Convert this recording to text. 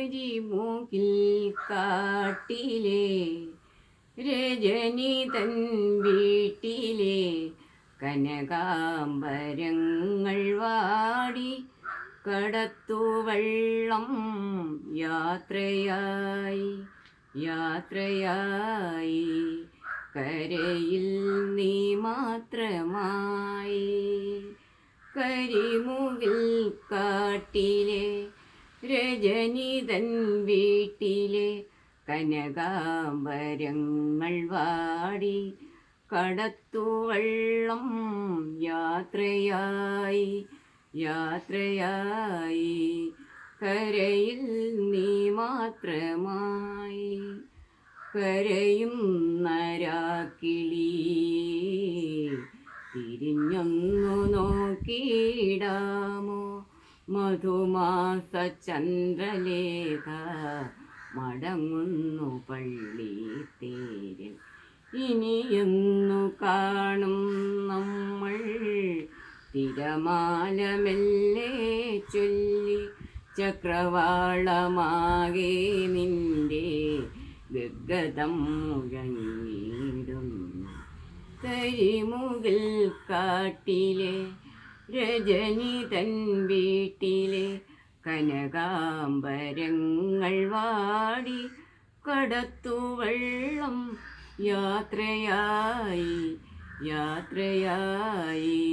കരിമുകിൽ കാട്ടിലെ രജനി തൻ വീട്ടിലെ കനകാംബരങ്ങൾ വാടി കടത്തുവള്ളം യാത്രയായി യാത്രയായി. കരയിൽ നീ മാത്രമായി കരിമുകിൽ കാട്ടിലെ രജനിതൻ വീട്ടിലെ കനകാംബരങ്ങൾ വാടി കടത്തുവള്ളം യാത്രയായി യാത്രയായി. കരയിൽ നീ മാത്രമായി കരയും നരാക്കിളി. തിരിഞ്ഞൊന്നു നോക്കിയിടാമോ മധുമാസ ചന്ദ്രലേഖ മടങ്ങുന്നു പള്ളി തേരിൽ. ഇനിയെന്നു കാണും നമ്മൾ. തിരമാലമെല്ലേ ചൊല്ലി ചക്രവാളമാകെ നിന്റെ ഗഗതം മുഴങ്ങിയിടുന്നു. കരിമുകിൽ കാട്ടിലെ രജനി തൻ വീട്ടിലെ കനകാംബരങ്ങൾ വാടി കടത്തുവള്ളം യാത്രയായി യാത്രയായി.